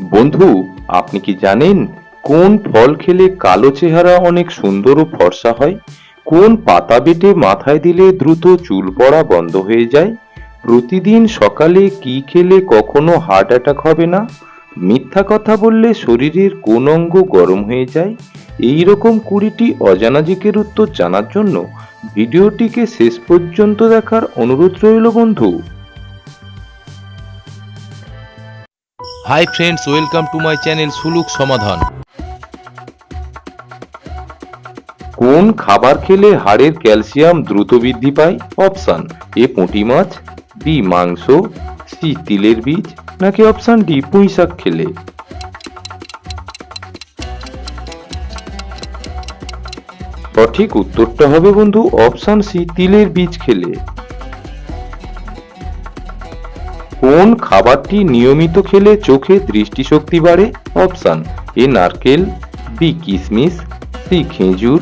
বন্ধু, আপনি কি জানেন কোন ফল খেলে কালো চেহারা অনেক সুন্দর ও ফর্সা হয়? কোন পাতা বেটে মাথায় দিলে দ্রুত চুল পড়া বন্ধ হয়ে যায়? প্রতিদিন সকালে কি খেলে কখনো হার্ট অ্যাটাক হবে না? মিথ্যা কথা বললে শরীরের কোন অঙ্গ গরম হয়ে যায়? এই রকম কুড়িটি অজানা জিকের উত্তর জানার জন্য ভিডিওটিকে শেষ পর্যন্ত দেখার অনুরোধ রইল বন্ধু। Hi friends welcome to my channel সুলুক সমাধান কোন খাবার খেলে হাড়ের ক্যালসিয়াম দ্রুত বৃদ্ধি পায়? অপশান এ পুঁটি মাছ বি মাংস সি তিলের বীজ, নাকি অপশান ডি পুঁই শাক খেলে? সঠিক উত্তরটা হবে বন্ধু অপশান সি তিলের বীজ খেলে। কোন খাবারটি নিয়মিত খেলে চোখে দৃষ্টিশক্তি বাড়ে? অপশন এ নারকেল, বি কিশমিশ সি খেজুর,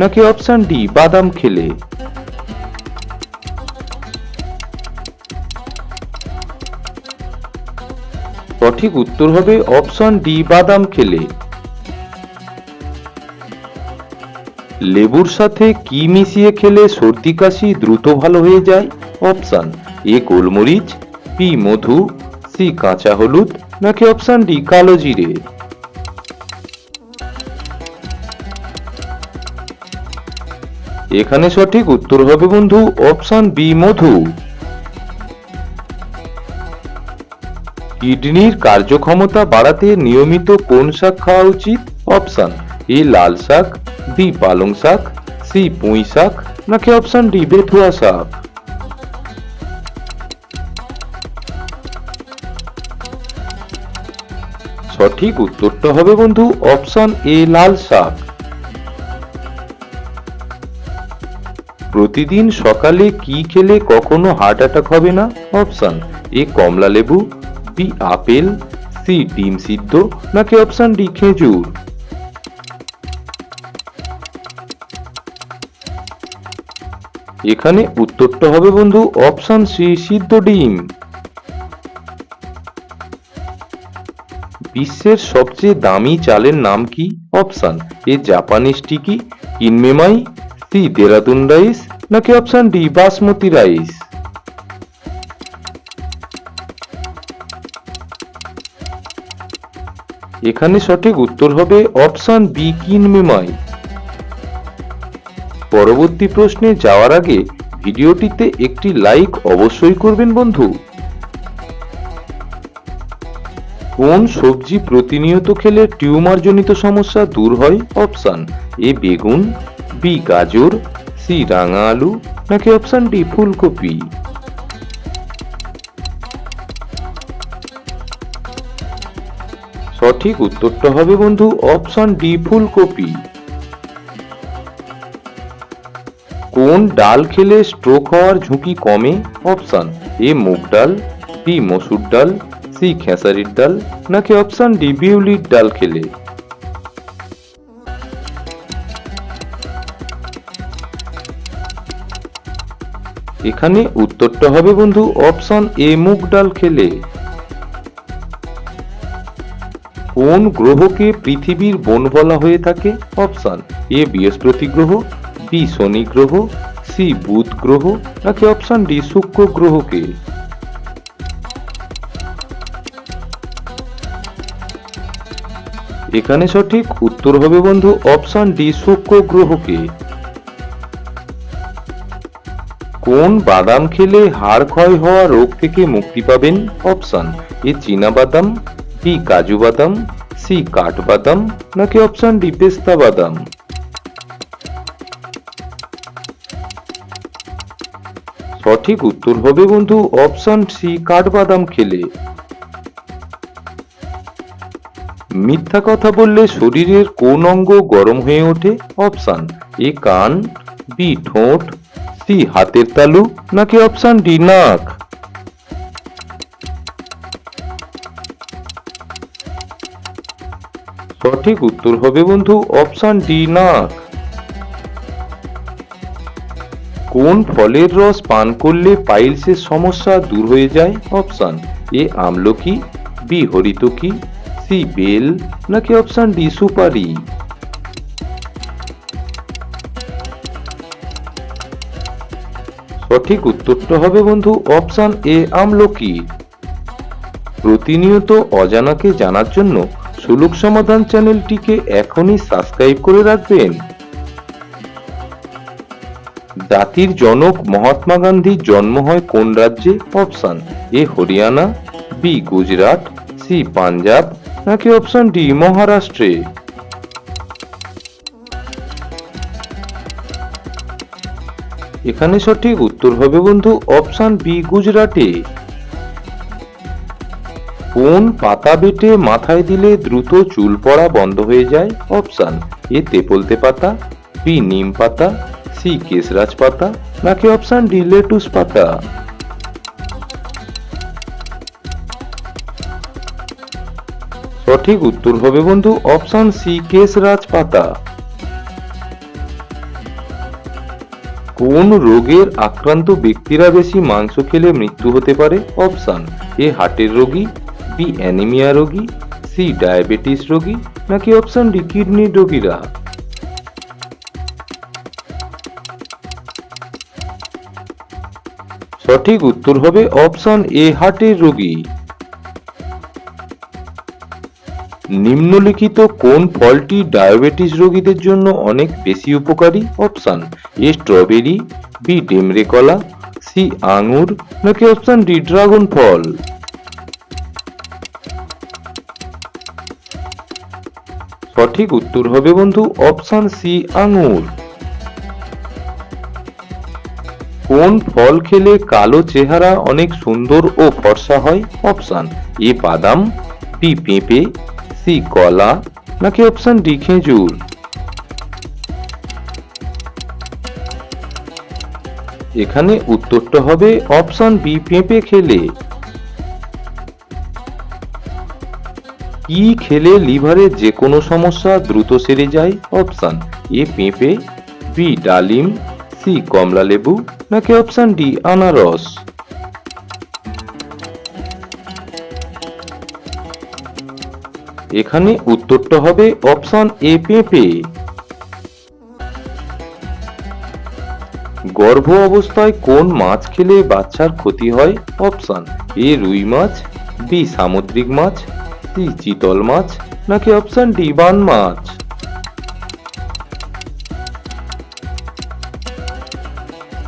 নাকি অপশন ডি বাদাম খেলে? সঠিক উত্তর হবে অপশন ডি বাদাম খেলে। লেবুর সাথে কি মিশিয়ে খেলে সর্দি কাশি দ্রুত ভালো হয়ে যায়? অপশন এ গোলমরিচ বি মধু, সি কাঁচা হলুদ, নাকি অপশন ডি কালো জিরে? এখানে সঠিক উত্তর হবে বন্ধু, অপশন বি মধু। কিডনির কার্যক্ষমতা বাড়াতে নিয়মিত কোন শাক খাওয়া উচিত? অপশন এ লাল শাক, বি পালং শাক, সি পুঁই শাক, নাকি অপশন ডি বেথুয়া শাক? সঠিক উত্তরটা হবে বন্ধু অপশন এ লাল শাক। প্রতিদিন সকালে কি খেলে কখনো হার্ট অ্যাটাক হবে না? অপশন এ কমলা লেবু, বি আপেল, সি ডিম সিদ্ধ, নাকি অপশন ডি খেজুর? এখানে উত্তরটা হবে বন্ধু অপশন সি সিদ্ধ ডিম। বিশ্বের সবচেয়ে দামি চালের নাম কি? অপশন এ জাপানি স্টিকি কিনমেমাই, সি দেরাদুন রাইস, নাকি অপশন ডি বাসমতি রাইস? এখানে সঠিক উত্তর হবে অপশন বি, কিনমেমাই। পরবর্তী প্রশ্নে যাওয়ার আগে ভিডিওটিতে একটি লাইক অবশ্যই করবেন বন্ধু। কোন সবজি প্রতিনিয়ত খেলে টিউমার জনিত সমস্যা দূর হয়? অপশন এ বেগুন, বি গাজর, সি রাঙা আলু, নাকি অপশান ডি ফুলকপি? সঠিক উত্তরটা হবে বন্ধু অপশন ডি ফুলকপি। কোন ডাল খেলে স্ট্রোক হওয়ার ঝুঁকি কমে? অপশন এ মুগ ডাল, বি মসুর ডাল সি খেসারির ডাল নাকি অপশন ডি বিউলির ডাল খেলে? এখানে উত্তরটা হবে বন্ধু অপশন এ মুগ ডাল খেলে। কোন গ্রহকে পৃথিবীর বন বলা হয়ে থাকে? অপশন এ বৃহস্পতি গ্রহ বি শনি গ্রহ সি বুধ গ্রহ, নাকি অপশন ডি শুক্র গ্রহকে? এখানে সঠিক উত্তর হবে বন্ধু অপশন ডি শুক্র গ্রহকে। কোন বাদাম খেলে হাড় ক্ষয় হওয়া রোগ থেকে মুক্তি পাবেন? অপশন এ, চীনা বাদাম, বি, কাজু বাদাম, সি, কাঠ বাদাম, নাকি অপশন ডি, পেস্তা বাদাম? সঠিক উত্তর হবে বন্ধু অপশন সি কাঠবাদাম খেলে। মিথ্যা কথা বললে শরীরের কোন অঙ্গ গরম হয়ে ওঠে? অপশান এ কান, বি ঠোঁট, সি হাতের তালু, নাকি অপশন ডি নাক? সঠিক উত্তর হবে বন্ধু অপশান ডি নাক। কোন ফলের রস পান করলে পাইলসের সমস্যা দূর হয়ে যায়? অপশান এ আমলকি, বি হরিতকি সি বেল নাকি অপশন ডি সুপারি সঠিক উত্তরটা হবে, বন্ধু অপশন এ আমলকি। প্রতিনিয়ত অজানাকে জানার জন্য সুলুক সমাধান চ্যানেলটিকে এখনই সাবস্ক্রাইব করে রাখবেন। জাতির জনক মহাত্মা গান্ধীর জন্ম হয় কোন রাজ্যে? Option A Haryana B Gujarat C Punjab নাকি অপশন ডি মহারাষ্ট্রে। এখানে সঠিক উত্তর হবে বন্ধু অপশন বি গুজরাটে। কোন পাতা বেটে মাথায় দিলে দ্রুত চুল পড়া বন্ধ হয়ে যায়? অপশন এ তেপলতে পাতা বি নিম পাতা সি কেশরাজ পাতা, নাকি অপশন ডি লেটুস পাতা? সঠিক উত্তর হবে বন্ধু অপশন সি কেসরাজ পাতা কোন রোগের আক্রান্ত ব্যক্তিরা বেশি মাংস খেলে মৃত্যু হতে পারে? অপশন এ, হার্টের রোগী, বি, অ্যানিমিয়া রোগী, সি, ডায়াবেটিস রোগী, নাকি অপশন ডি কিডনি রোগীরা? সঠিক উত্তর হবে অপশন এ, হার্টের রোগী। নিম্নলিখিত কোন ফলটি ডায়াবেটিস রোগীদের জন্য অনেক বেশি উপকারী? অপশন এ স্ট্রবেরি, বি ডেমরে কলা, সি আঙুর, নাকি অপশন ডি ড্রাগন ফল? সঠিক উত্তর হবে বন্ধু অপশন সি আঙুর। কোন ফল খেলে কালো চেহারা অনেক সুন্দর ও ফর্সা হয়? অপশন এ বাদাম, বি পেঁপে সি কলা নাকি অপশন ডি খেজুর? এখানে উত্তরটা হবে অপশন বি পেঁপে খেলে। কি খেলে লিভারে যে কোনো সমস্যা দ্রুত সেরে যায় অপশন এ পেঁপে বি ডালিম সি কমলা লেবু নাকি অপশন ডি আনারস? এখানে উত্তরটা হবে অপশন এ পেঁপে গর্ভ অবস্থায় কোন মাছ খেলে বাচ্চার ক্ষতি হয়? অপশন এ রুই মাছ বি সামুদ্রিক মাছ সি চিতল মাছ, নাকি অপশন ডি বান মাছ?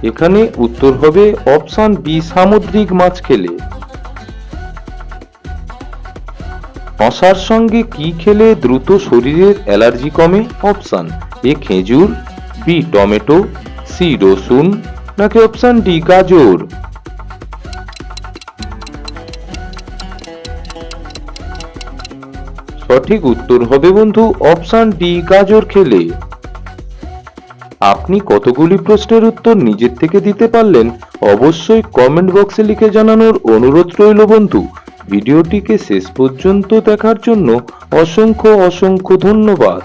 এখানে উত্তর হবে অপশন বি সামুদ্রিক মাছ খেলে। মশার সঙ্গে কি খেলে দ্রুত শরীরের অ্যালার্জি কমে? অপশান এ খেজুর, বি টমেটো, সি রসুন, নাকি অপশান ডি গাজর? সঠিক উত্তর হবে বন্ধু অপশান ডি গাজর খেলে। আপনি কতগুলি প্রশ্নের উত্তর নিজের থেকে দিতে পারলেন? অবশ্যই কমেন্ট বক্সে লিখে জানানোর অনুরোধ রইল বন্ধু। ভিডিওটিকে শেষ পর্যন্ত দেখার জন্য অসংখ্য অসংখ্য ধন্যবাদ।